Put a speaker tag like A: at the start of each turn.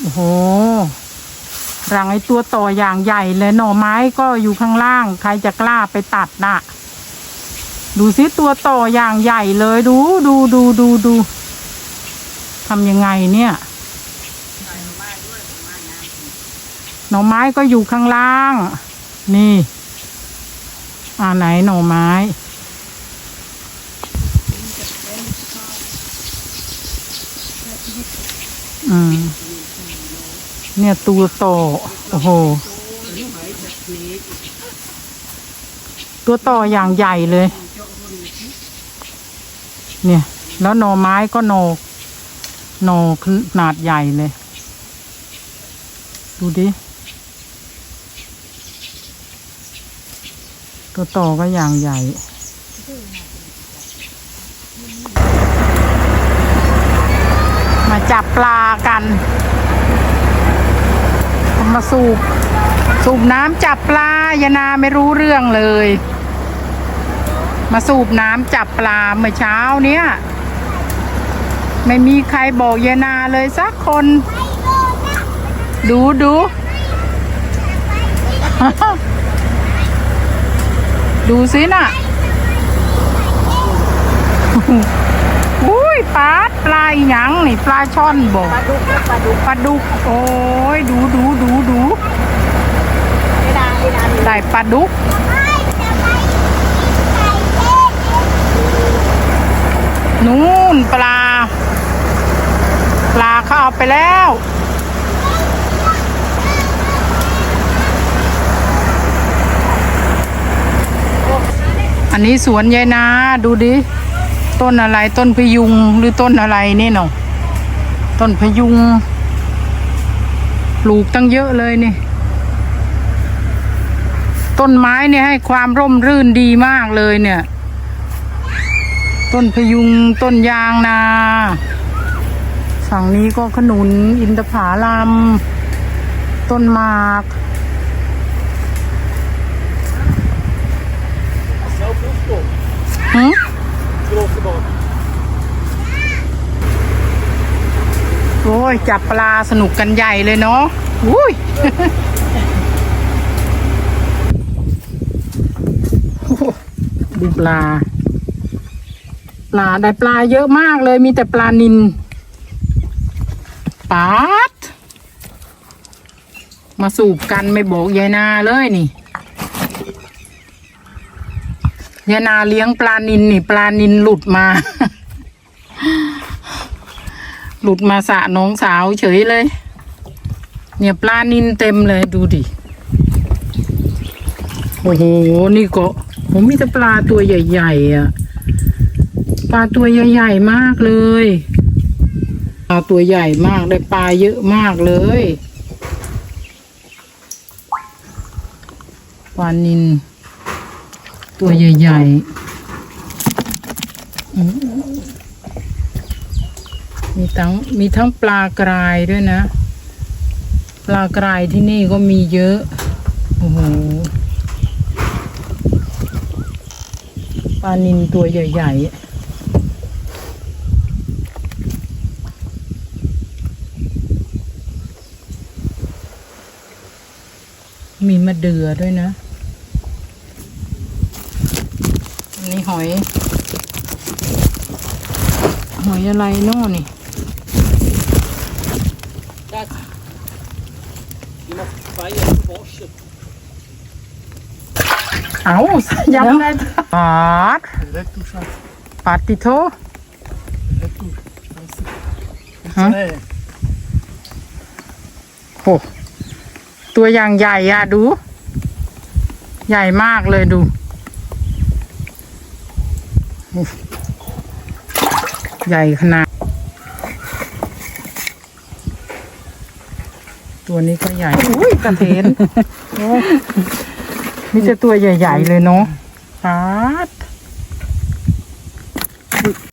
A: โอ้โหรังไอตัวต่ออย่างใหญ่เลยหน่อไม้ก็อยู่ข้างล่าง ใครจะกล้าไปตัดน่ะ ดูสิตัวต่ออย่างใหญ่เลย ดูดูดูดูดูทำยังไงเนี่ยหน่อไม้ก็อยู่ข้างล่าง นี่ อ่าไหนหน่อไม้อืม เนี่ยตัวต่อ โอ้โห ตัวต่ออย่างใหญ่เลย เนี่ย แล้วหน่อไม้ก็หน่อหน่อขนาดใหญ่เลย ดูดิ ตัวต่อก็อย่างใหญ่มาจับปลากัน มาสูบ สูบน้ำจับปลายานาไม่รู้เรื่องเลย มาสูบน้ำจับปลาเมื่อเช้าเนี้ยไม่มีใครบอกยานาเลยสักคน ดูดูดูสิน่ะ ปลาปลาอีหยังนี่ปลาช่อนบอก
B: ปลาดุกปลาดุก
A: ปลาดุกโอ้ยดูดูดูดู
B: ไม่ได้ไม่ได้
A: ได้ปลาดุกนู่นปลา ปลาเขาเอาไปแล้วอันนี้สวนยายนาดูดิ ต้นอะไรต้นพยุงหรือต้นอะไรนี่เนาะต้นพยุงปลูกตั้งเยอะเลยนี่ ต้นไม้เนี่ยให้ความร่มรื่นดีมากเลยเนี่ย ต้นพยุงต้นยางนาฝั่งนี้ก็ขนุนอินทผาลัมต้นหมาก โอ้ย จับปลาสนุกกันใหญ่เลยเนาะอุ้ยดูปลา ปลาได้ปลาเยอะมากเลยมีแต่ปลานินปาด มาสูบกันไม่บอกยายนาเลยนี่ยายนาเลี้ยงปลานินนี่ ปลานินหลุดมา หลุดมาสะน้องสาวเฉยเลย เนี่ยปลานินเต็มเลยดูดิ โอ้โห นี่ก็ผมมีแต่ปลาตัวใหญ่ๆอะ ปลาตัวใหญ่ๆมากเลย ปลาตัวใหญ่มากได้ปลาเยอะมากเลย ปลานิน ตัวใหญ่ๆ มีทั้งมีทั้งปลากรายด้วยนะ ปลากรายที่นี่ก็มีเยอะ โอ้โห ปลานินตัวใหญ่ๆมีมะเดือด้วยนะนนี้หอย หอยอะไรน่นี่
C: You must fire and wash it.
A: เอายังไงปาด
C: Retour, chance.
A: ปาดติโท
C: Retour. Chance.
A: Hả?
C: Hey.
A: โอ้ตัวอย่างใหญ่อะดู ใหญ่มากเลยดูใหญ่ขนาด ตัวนี้ก็ใหญ่ อุ้ยกระเทนโอ้มีแต่ตัวใหญ่ ๆ เลยเนาะปาด